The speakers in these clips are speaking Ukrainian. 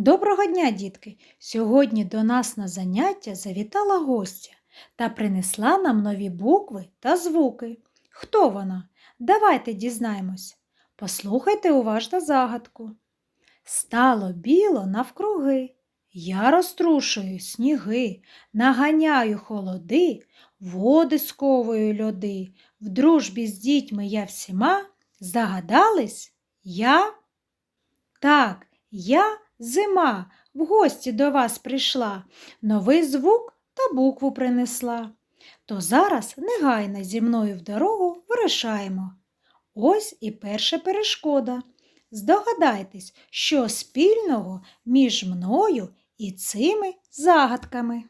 Доброго дня, дітки! Сьогодні до нас на заняття завітала гостя та принесла нам нові букви та звуки. Хто вона? Давайте дізнаємось. Послухайте уважно загадку. Стало біло навкруги. Я розтрушую сніги, наганяю холоди, води сковую льоди. В дружбі з дітьми я всіма. Загадались? Я? Так, я зима в гості до вас прийшла, новий звук та букву принесла. То зараз негайно зі мною в дорогу вирушаємо. Ось і перша перешкода. Здогадайтесь, що спільного між мною і цими загадками.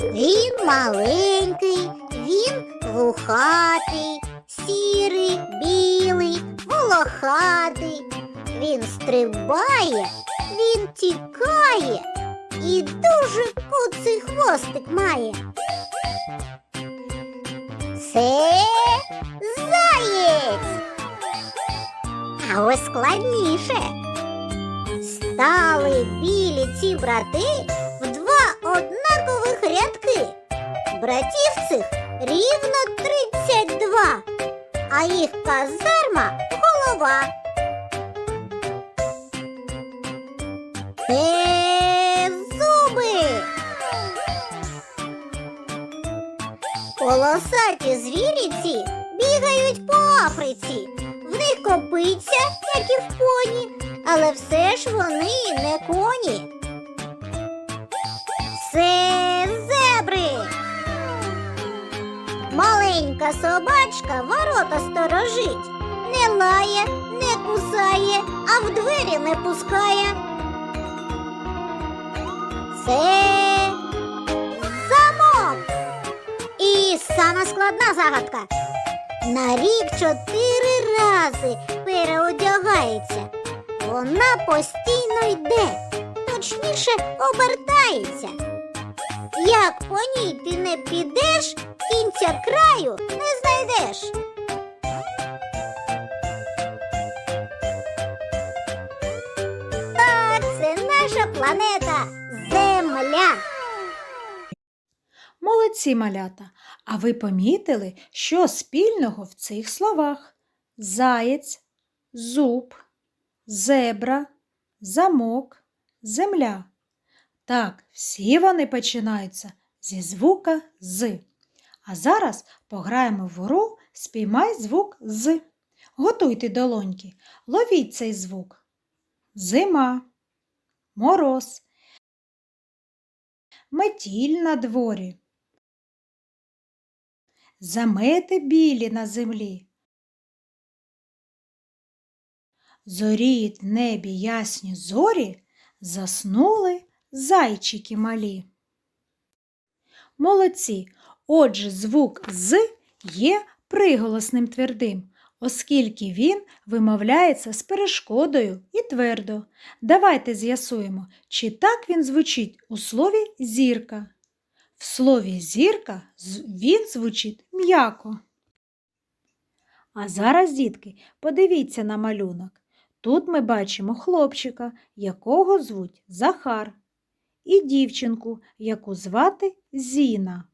Він маленький, він вухатий, сірий, білий, волохатий. Він стрибає, він тікає і дуже куций хвостик має. Це заєць. А ось складніше. Стали білі ці брати в два однакових рядки. Братів цих рівно тридцять два, а їх казарма голова. Це зуби. Полосаті звіріці бігають по Африці. В них копиться, як і в поні, але все ж вони не коні. Це зебри. Маленька собачка ворота сторожить. Не лає, не кусає, а в двері не пускає. Це замок. І сама складна загадка. На рік чотири рази переодягається. Вона постійно йде, точніше обертається. Як по ній ти не підеш, кінця краю не знайдеш. Так, це наша планета Земля. Молодці малята! А ви помітили, що спільного в цих словах? Заєць, зуб, зебра, замок, земля. Так, всі вони починаються зі звука з. А зараз пограємо в гру Спіймай звук з. Готуйте долоньки, ловіть цей звук. Зима, мороз, метіль на дворі. Замети білі на землі. Зоріють небі ясні зорі, заснули зайчики малі. Молодці! Отже, звук з є приголосним твердим, оскільки він вимовляється з перешкодою і твердо. Давайте з'ясуємо, чи так він звучить у слові зірка. В слові зірка він звучить м'яко. А зараз, дітки, подивіться на малюнок. Тут ми бачимо хлопчика, якого звуть Захар, і дівчинку, яку звати Зіна.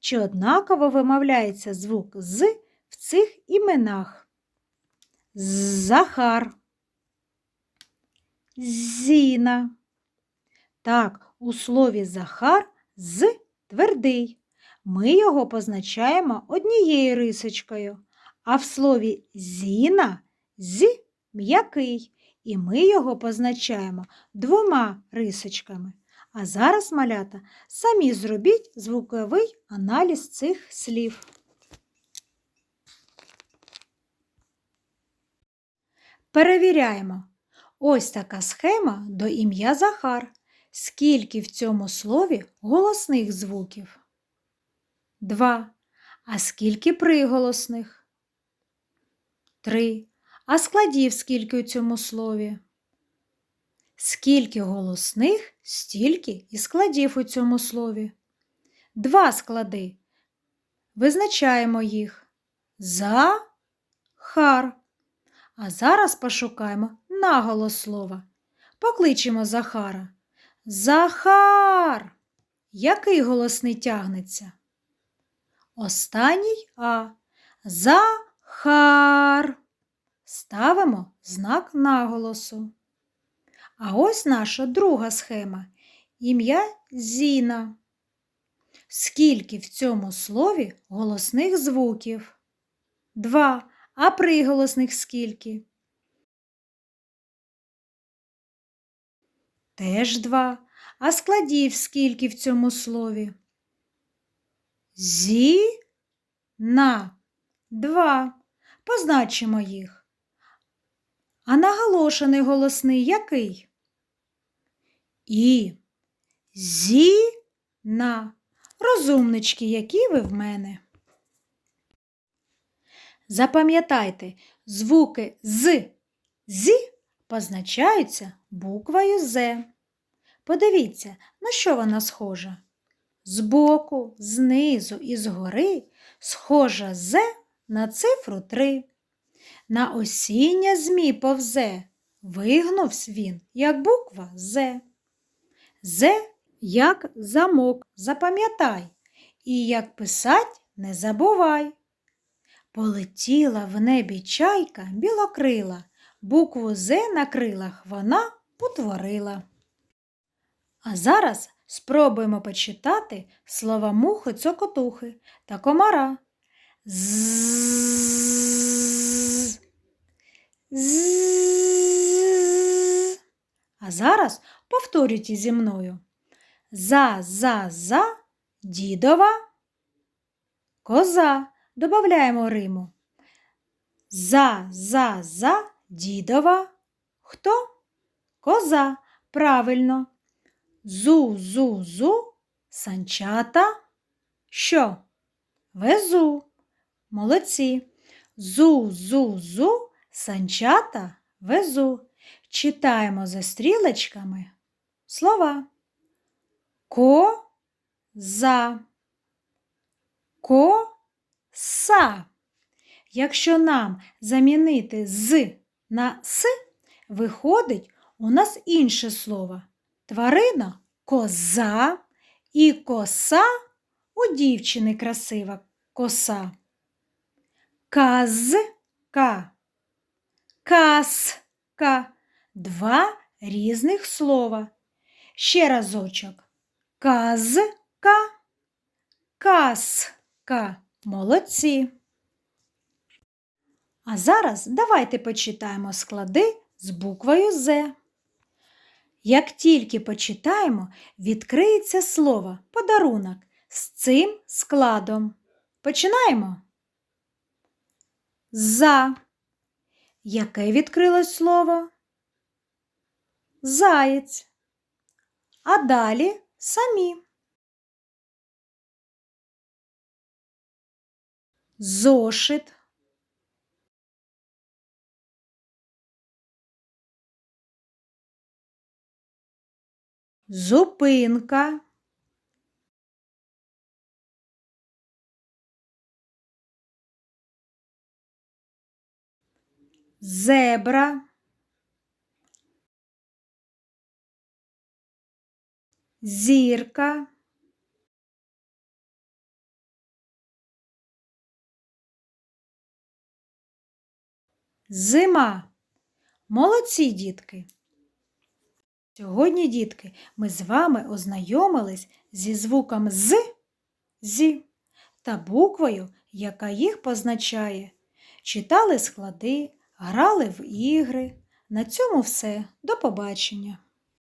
Чи однаково вимовляється звук з в цих іменах? Захар. Зіна. Так, у слові Захар з твердий. Ми його позначаємо однією рисочкою, а в слові зіна з м'який, і ми його позначаємо двома рисочками. А зараз, малята, самі зробіть звуковий аналіз цих слів. Перевіряємо. Ось така схема до ім'я Захар. Скільки в цьому слові голосних звуків? Два. А скільки приголосних? Три. А складів скільки у цьому слові? Скільки голосних, стільки і складів у цьому слові. Два склади. Визначаємо їх. За хар. А зараз пошукаємо наголос слова. Покличемо Захара. Захар! Який голосний тягнеться? Останній А. Захар. Ставимо знак наголосу. А ось наша друга схема. Ім'я Зіна. Скільки в цьому слові голосних звуків? Два. А приголосних скільки? Теж два. А складів скільки в цьому слові? Зі на два. Позначимо їх. А наголошений голосний який? І зі на. Розумнички, які ви в мене. Запам'ятайте, звуки з, зі позначаються буквою З. Подивіться, на що вона схожа. Збоку, знизу і згори схожа З на цифру 3. На осіння змій повзе, вигнувсь він, як буква З. З як замок, запам'ятай, і як писать не забувай. Полетіла в небі чайка білокрила, букву З на крилах вона утворила. А зараз спробуємо почитати слова мухи, цокотухи та комара. З. А зараз повторюйте зі мною. За, за, за, дідова, коза. Добавляємо риму. За, за, за, дідова. Хто? Коза. Правильно. Зу, зу, зу, санчата. Що? Везу. Молодці. Зу, зу, зу, санчата везу. Читаємо за стрілочками слова. Коза. Коса. Якщо нам замінити з на с, виходить у нас інше слово. Тварина коза і коса у дівчини красива коса. Казка. Казка. Два різних слова. Ще разочок. Казка, казка. Молодці. А зараз давайте почитаємо склади з буквою З. Як тільки почитаємо, відкриється слово подарунок з цим складом. Починаємо. За. Яке відкрилось слово? Заєць. А далі самі. Зошит. Зупинка. Зебра. Зірка. Зима. Молодці, дітки. Сьогодні, дітки, ми з вами ознайомились зі звуком з, зі та буквою, яка їх позначає. Читали склади, грали в ігри. На цьому все. До побачення!